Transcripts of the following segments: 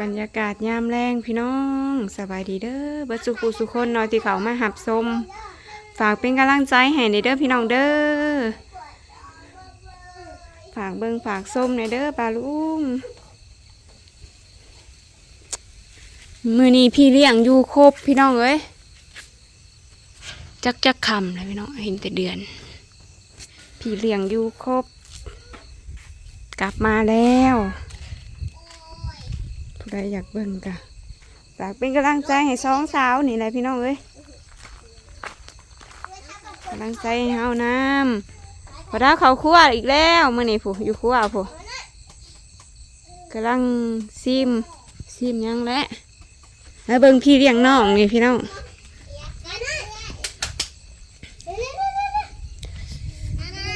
บรรยากาศยามแรงพี่น้องสบายดีเด้อเบัสุขุสุคนนอยที่เขามาหับชมฝากเป็นกำลังใจให้ในเด้อพี่น้องเด้อฝากเบิ่งฝากส้มในเด้อปลาลุงมือนี้พี่เลี้ยงอยู่ครบพี่น้องเอ้ยจักจักคำเลยพี่น้องเห็นแต่เดือน พี่เลี้ยงอยู่ครบ กลับมาแล้ว ดอยากเบิ่งกะฝากเป็นกำลังใจให้สองสาวนี่แหละพี่น้องเอ้ยกำลังใจให้เฮาน้ำพอดาเขาครัวอีกแล้วมื่อนี้ผู้อยู่ครัวผู้กำลังซิมซิมยังแหละแล้วเบิ่งพี่เลี้ยงน้องนี่พี่น้อง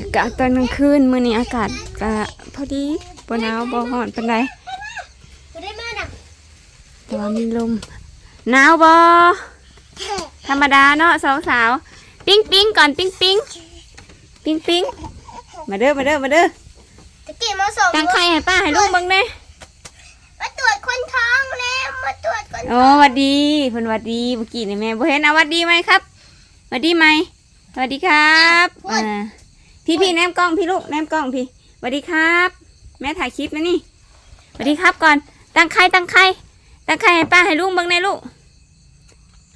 อากาศตอนกลางคืนมื่อนี้อากาศกะพอดีบ่หนาวบ่ร้อนปานได แต่ว่ามีลมหนาวบ่ธรรมดาเนาะสาวสาวๆปิ้งปิ้งก่อนปิ้งปิ้งปิ้งปิ้งมาเด้อมาเด้อมาเด้อตะกี้มาส่งตั้งไข่ให้ป้าให้ลุงเบิ่งเด้มาตรวจคนท้องแล้วมาตรวจคนโอ้หวัดดีเพิ่นหวัดดีเมื่อกี้นี่แม่บ่เห็นเอาหวัดดีไหมครับหวัดดีไหมสวัสดีครับอ่าพี่พี่แนมกล้องพี่ลูกแนมกล้องพี่สวัสดีครับ แม่ถ่ายคลิปนะนี่สวัสดีครับก่อนตั้งไข่ตั้งไข่ ตั้งไข่ให้ป้าให้ลุงเบิ่งในอยลูก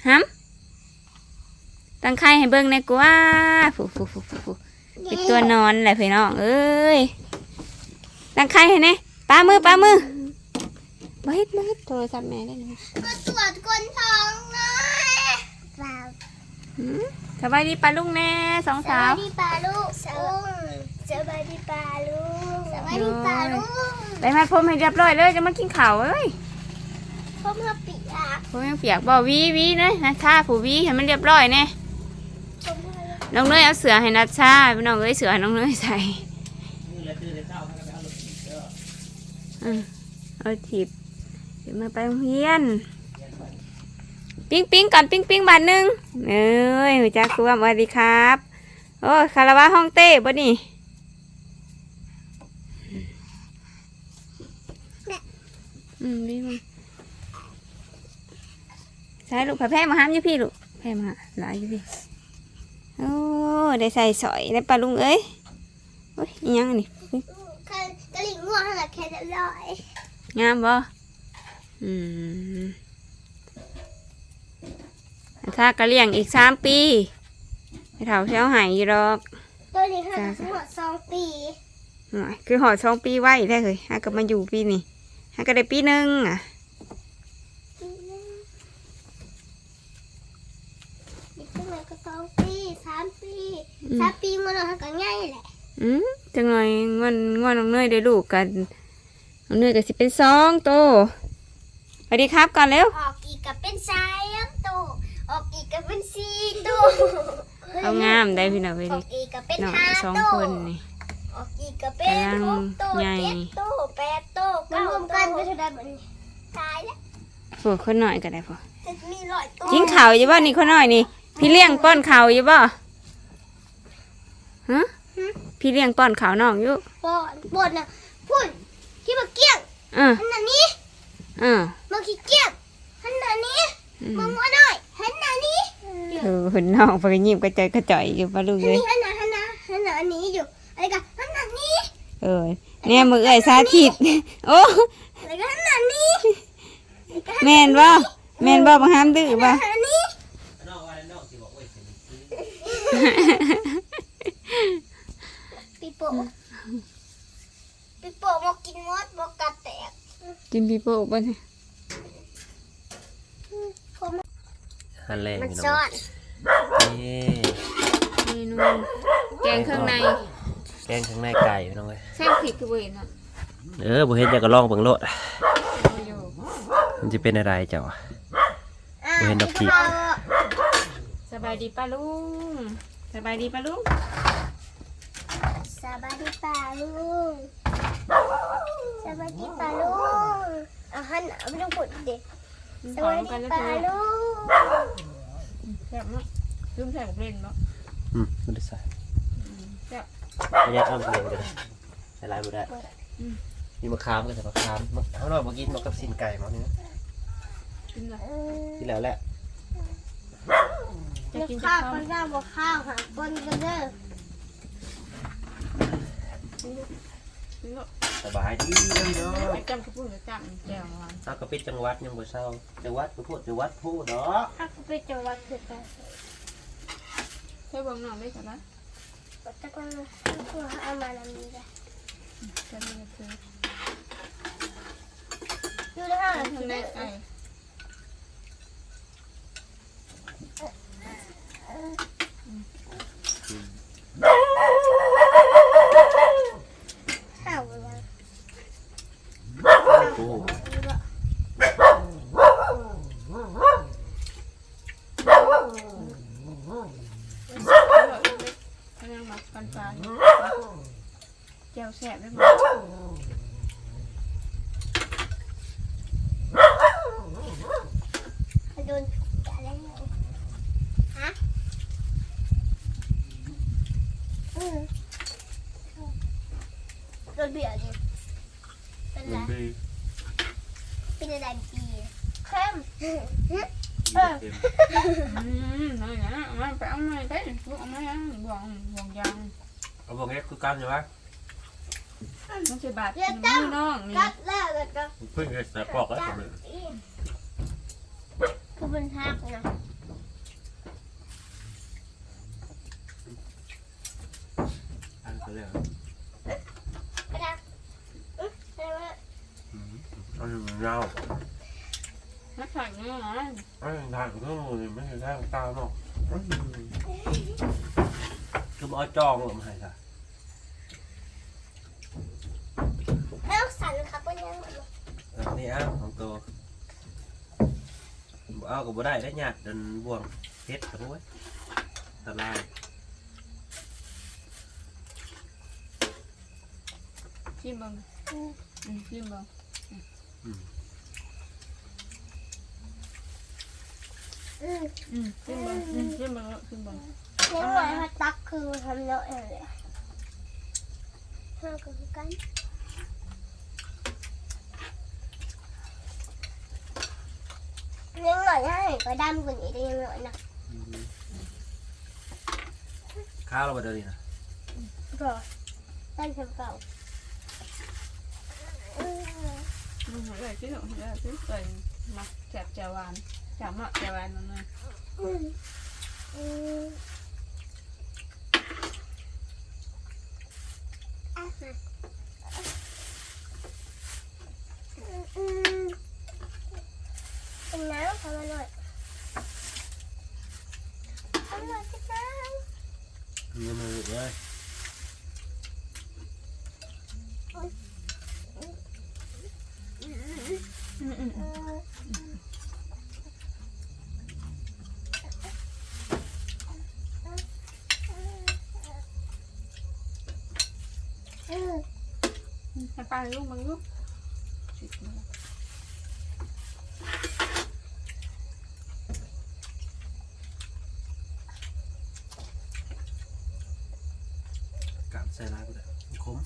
ฮัมตั้งไข่ให้เบิ่งในอยกว่าฟูฟูฟูฟูฟูเป็นตัวนอนแหละพี่น้องเอ้ยตั้งไข่ให้แน่ป้ามือป้ามือบ่เฮ็ดบ่เฮ็ดโทรศัพท์แม่ได้ไหมมาตรวจคนท้องนะเปล่าหืมสบายดีป้าลุงแน่สองสสาววัสดีปลาลูกสวัสดีปลาลูกสวัสดีปลาลูกไปมาพรมให้เรียบร้อยเลยจะมากินข้าวเอ้ย พ่อเมื่อปีอะผมยังเปียกบ่วีวีเลยนะชาผู้วีให้มันเรียบร้อยแน่พ่อเมื่อน้องเนยเอาเสือให้นัดชาพี่น้องเอ้ยเสือให้น้องเนยใส่อืมเอาถีบเดี๋ยวมาไปโรงเรียน ปิ้งปิ้งก่อนปิ้งปิ้งบาทหนึ่งเอ้ยหัวจักรวมสวัสดีครับ โอ้ยคาราวะห้องเต้บ่นี่อืมดีมั้ง ใช่ลูกผ้าแพร่มาห้ามอยู่พี่ลูกแพร่มาหลายอยู่พี่โอ้ได้ใส่สอยได้ปลาลุงเอ้ยโอ้ยอิหยังอันนี่กะหรี่ง่วงเท่าไหร่แค่เรียบร้อยงามบ่อืมถ้ากระเลี้ยงอีกสามปีให้เถาเช้าหายอยู่ดอกตัวนี้ค่ะทั้งหมดสองปีหน่อยคือหอดสองปีไว้ได้เลยฮะก็มาอยู่ปีนี้ฮะก็ได้ปีหนึ่งอะ อีกตัวไหนก็สองปีสามปี สามปีมันเราก็ง่ายแหละอืมจังหน่อยงอนงอนน้องเนยได้ลูกกันน้องเนยก็สิเป็นสองโตสวัสดีครับก่อนเร็วออกอีกก็เป็นสามตัวออกอีกก็เป็นสี่ตัวเอางามได้พี่น้องไปอดิอกอีกก็เป็นน้องห้าสองตัวคนนี่ออกอีกก็เป็นหกตัวกำลังใหญ่เจ็ดตัวแปดตัวเก้าตัวกันไปเท่าไหร่บัดนี้ตายแล้วโอ้คนหน่อยก็ได้พอจะมีร้อยตัวกินข่าวอยู่บ่นี่คนหน่อยนี่พี่เลี้ยงป้อนข่าวอยู่บ่ ฮะพี่เลี้ยงป้อนข่าวน้องอยู่บอดบอดน่ะพูดที่มาเกี้ยงเออหันหน้านี้เออมาขี้เกี้ยงหันหน้านี้อืมมึงว่าหน่อยหันหน้านี้เออเห็นน้องไปยิ้มกระจอยกระจ่อยอยู่ปะลูกหันเลยนี้หันหน้าหันหน้าหันหน้านี้อยู่อะไรกันหันหน้านี้เออเนี่ยมือเอ้ยสาธิตโอ้อะไรกันหันหน้านี้แม่นบ่แม่นบ่บ่ห้ามดื้อบ่หันหน้านี้ ปีโป้ปีโป้มากินมดบอกกัดแตกกินปีโป้บ่เนี่ยผมหันแรงมันพี่น้ซ่อองนนี่เมนูแกงเครื่องใน แกงข้างในไก่พี่น้องเอ้ยแซ่บพริกคือบ่เห็นเนาะเออบ่เห็นจะก็ลองเบิ่งโลดโอ้โยมันจะเป็นอะไรเจ้าอะบ่เห็นดอกจิกสบายดีป้าลุงสบายดีป้าลุง สบายดีป่าลุงสบายดีป่าลุงเอาหันหน้าไม่ต้องพูดเด็กสขอวัสงดีกันแล้วป่าจ้ะลุงแซ่บเนาะลืมใส่กับเล่นเนาะอืมบ่ได้ใส่แซ่บระยะอ้ํเรียนก็ได้ใส่หลายบ่ได้มีมะขามก็แต่มะขามมะเอาหน่อยมากินมากับสินไก่มาเนี่ยกินเลยที่แล้วแหละจะเดี๋ยวกินข้าจะวข้าคนข้าวบอกข้าวหาคนกันเด้อกินเลย สบายดีเนาะไอ้จำกระปุกจะจำแก้วมาเอากระปิดจังหวัดยังบ่เศร้าจังหวัดก็พูดจังหวัดพูดเนาะข้าก็ไปจังหวัดสุดท้ายเฮ้ยเบิ่งหน่อยได้จ้ะนะก็จะก็คือเอามาลำนี้ได้จะมีคืออยู่ในห้างทางคือในได้ไก่ ข้าวเลย โอ้ กำลังมากันปลา แก้วแซ่บได้ไหมโดนอะไรเนี่ยฮะอืมโดนเบียดดิเป็นไรมันดีเป็นอะไรดีเข้มอืมนั่นนะมาไปเอาหน่อยได้ลูกเอามายังบ่วงบ่วงยาง เอาบอกงี้คือกันใช่ไหมมันจะบาดมือน้องนี่กัดแล้วแล้วก็เพิ่งจะใส่ปอกแล้วกัดอีกคือเป็นหักนะอันก็เลยกระดักอื้ออะไรวะอันนี้ยาวนักขังเนาะอันนี้ทางก็มันไม่ใช่ทางตาเนาะคือบ่จองลมหายค่ะ เอ้าสันครับเป็ นยังไงนี่อ้าวของตัวบ่เอาก็บ่ได้ได้หยาดเดินบ่วงเฮ็ดกับพวกตะลายชิมบังอืมชิมบังอืมชิมบังอืมชิมบังชิมบังนี่หน่อยฮัตตักคือทำเยอะเลยห้ากับกัน ยังหน่อยให้ก็ดำกว่านี้ได้ยังหน่อยนะข้าวเราบ่เดินนี่นะก็ตั้งเท่าเก่าอืมเลยชิมหน่อยเลยชิมเลยมาแจบแจวานแจบเนาะแจวานมันเลย อืมอืมอะมาอืม เป็นน้ำทำมาหน่อยทำหน่อยสิจ้ามีมือเลยอืมอืมอืมอืมให้ปลาลูกบังลูกกามใส่ลายก็ได้คม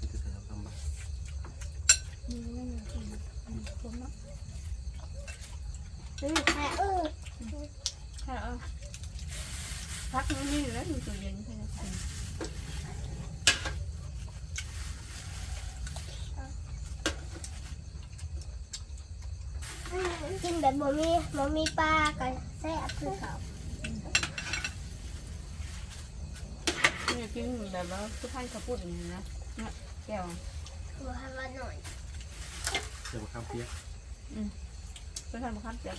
นี่คือการทำบัก อืมอืมอืมผมเนาะ อืมแค่เออ แค่เออ อยู่แล้วอยู่ตัวเย็นใช่ไหมกินแบบบ่มีบ่มีปลากับแซ่บคือเขาเนี่ยกินแบบว่าทุกท่านเขาพูดอย่างนี้นะเนี่ยแก้วบ่ให้ว่าหน่อยเดี๋ยวมาข้ามเปียกอืมทุกท่านมาคัดแก้ว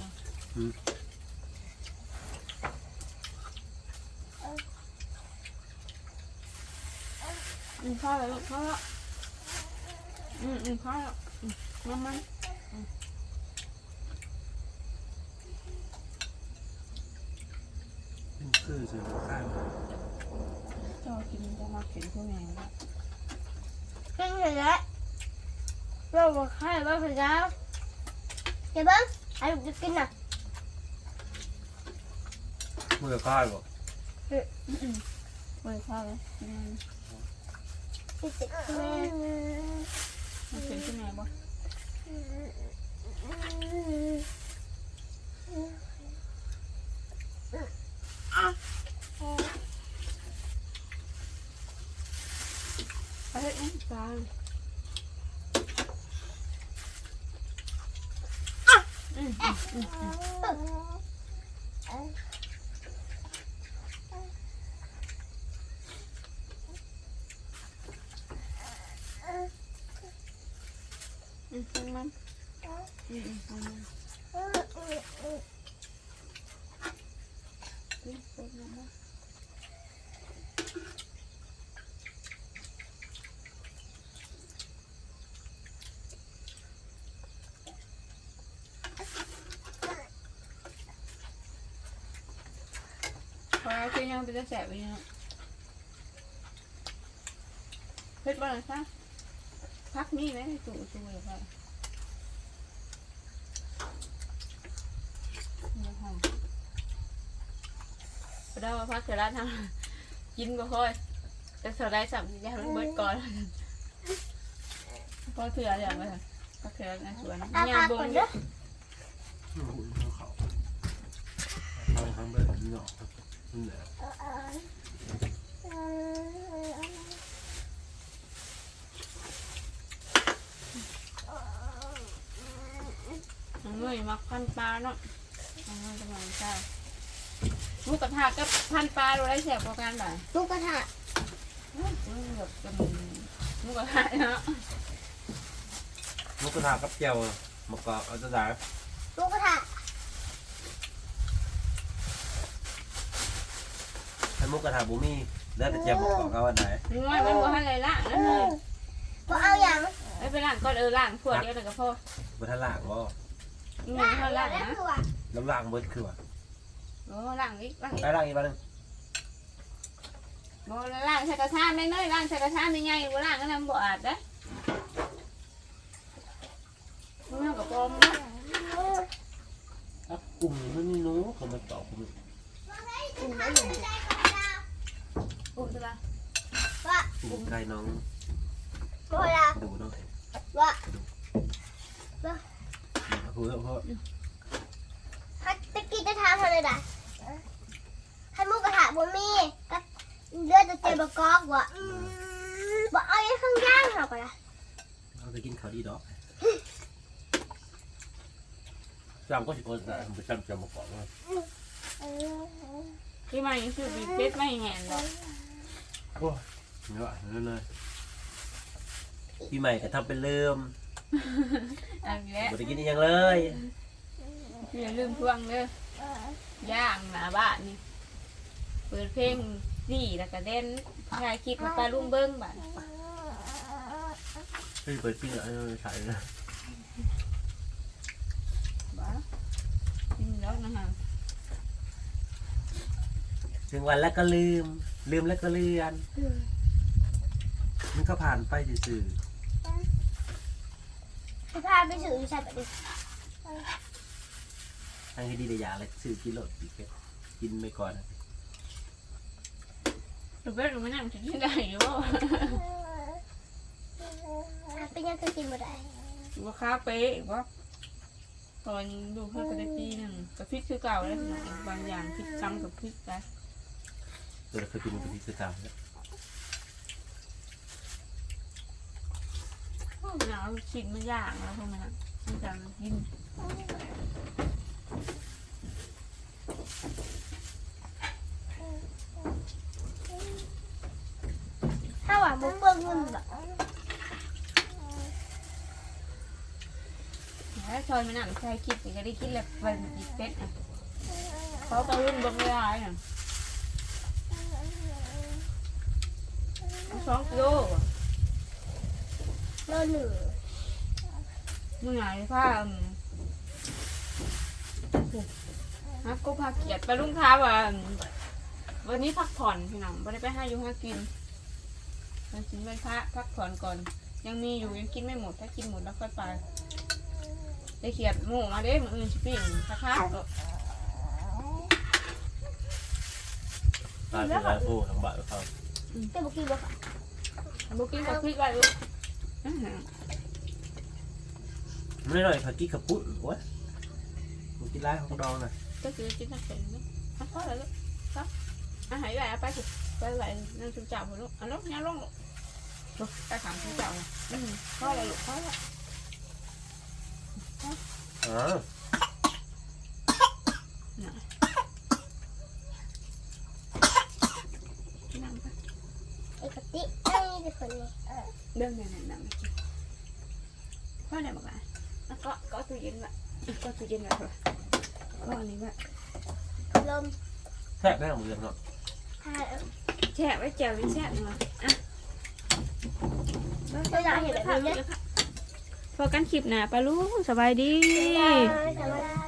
อืมข้าวแล้วลูกข้าวแล้วอืมอืมข้าวแล้วอืมน้ำมันคือเสือข้าวเจ้ากินจะมากินพวกนี้แล้วกินเลยละเราบ่ให้ว่าพระเจ้าเดี๋ยวเบิ่งให้ลูกจะกินน่ะมือข้าวบ่อืมอืมเปิดข้าวเลย อืมกินสิแม่มันเป็นขึ้นมาบ่ไปเฮ็ดหยังปลาอืมอืมอืมอืมอื มฟังมันอืมอืมฟังมันอืมฟังมันพอคือยังเป็นจะแสบอยู่เนาะเฮ็ดบ้างซะพักมีไหมในตู้ตู้เลยค่ะนี่ค่ะพอ ได้ว่าพักเสร็จแล้วทำกินก็ค่อยแต่สไลด์สับยามันเบิดก่อนพอเถื่ออย่างไรพักเถื่อในสวนอายาพาบก่อนนเด้อหุ่นเขาเขาทำแบบนี้เนาะนี่แหละน้องเงยมักพันปลาเนาะน้องเงยกำลังใช่ห มูกระทะกับพันปลาเราได้แสบกว่ากันบ่าลูกกระทะมันแบบจะมันมุกกระทะเนาะมุกกระทากับเจียวมะกอกเอาจะได้ลูกกระทะถ้ามุกกระทาบุมีแล้วแต่เจียวมะกอกเอาอันไหนมึงว่ามันว่าอะไรล่ะนั่นเลยบ่เอาอย่างไม่ไปล้างก่อนเออล้างขวดเดียวแต่ก็พอบัทล่างบ่มึงไม่ให้ล้างนะตัวน้ำล่างเบิดคือว่า โอ้ล้างอีกล้างอีกไปล่างอีกบ้างนึงโอ้ล้างใส่กระทะไม่เนยล้างใส่กระทะไม่ใหญ่บ่ล้างก็นำบ่อาดนะมึงเอากระปอมนะอะกลุ่มนี้มันมีหนูเขามาตอบผมอุ้มตัวละว่ากลุ่มไก่น้องบ่ละดูเนาะว่าพูดแล้วเพราะถ้าตะกี้จะทำอะไรได้ให้หมูกระทะ บ่มีก็เลือดจะเจ็บบ่กอกว่ะบ่เอาไอ้ข้างย่างหรอกล่ะเราจะกินข้าวดีดอกจำก็สิโอนแต่ผมจำจำมาก่อนว่าที่มายังคือบีเป็ดไม่แห้งหรอกโอ้ยเยอะนั่นเลยพี่ใหม่ก็ทำเป็นเริ่มอันนี้แหละไม่ได้กินอีกอย่างเลยอย่าลืมทวงเด้อย่างหน้าบ้านนี่ เปิดเพลงนี่แล้วก็เด่นถ่ายคลิปมาปลาลุงเบิ้งบ้านเฮ้ยเปิดปิ้งอะไรใส่เลยบ้าจริงแล้วนะฮะถึงวันแล้วก็ลืม ลืมแล้วก็เลือน มันก็ผ่านไปสื่อจะพาไปสื่อใช่ปะดิๆทางที่ดีเลยอย่าเลยสื่อกินโลดอีกแค่กินไปก่อนนะ หรือว่าหนูไม่นั่งจะที่ได้หรือว่าเป็นยังคือกินบ่ได้หรือว่าค้าเป๊ะอีกว่าตอนดูเพื่อนไปได้ปีหนึ่งกับพริกคือเก่าแล้วบางอย่างพริกซ้ำกับพริกไปตัวเราเคยกินมันเป็นที่สื่อตามแล้วหนาวชิ้นมันยากแล้วพวกมันอะมันจะกิน ถ้าหวานบุกเบิ้งเงินแบบแล้วซอยมันนั่งใช้คิดก็ได้คิดแล้ววันอีกเป็ดเขาตะวุ่นบางเวลาอะสองกิโลอะโลหนึ่งมึงไหนผ้าฮะกูพาเกียดไปลุงค้าว่าวันนี้พักผ่อนพี่น้องไม่ได้ไปห้าอยู่ห้ากิน มันถึเป็นพระพักผ่อนก่อน ยังมีอยู่ยังกินไม่หมดถ้ากินหมดแล้วค่อยไปได้เขียดหมูมาเด้หมืออื่นชิปิ้งนะคะตล้วอไรผู้ทางบ้านเขาแต่บุกี้บ่ค่ะบุกี้กับพริกไว้ลูไม่อร่อยผักกี้กับปุ๊บโอ้ยบุกี้ร้าของดองน่ะก็คือกินน้ำแข็งลูกพอแล้วลูกครับอาหารไหลเอาไปสิไปไหลนั่งชุบจับลูกเอาลูกย่าลูก Rồi, ta cầm cái chậu này. Ừ, khó là lục khó lắm. À. đơn này này nằm có này mà bạn nó có có tôi dính lại có tôi dính lại rồi có này bạn lôm thế đây là một điểm rồi thế phải chờ đến xét rồi เวห็นแบบนี้นะกัสคลิปนะาปะลูกสบายดี สบาย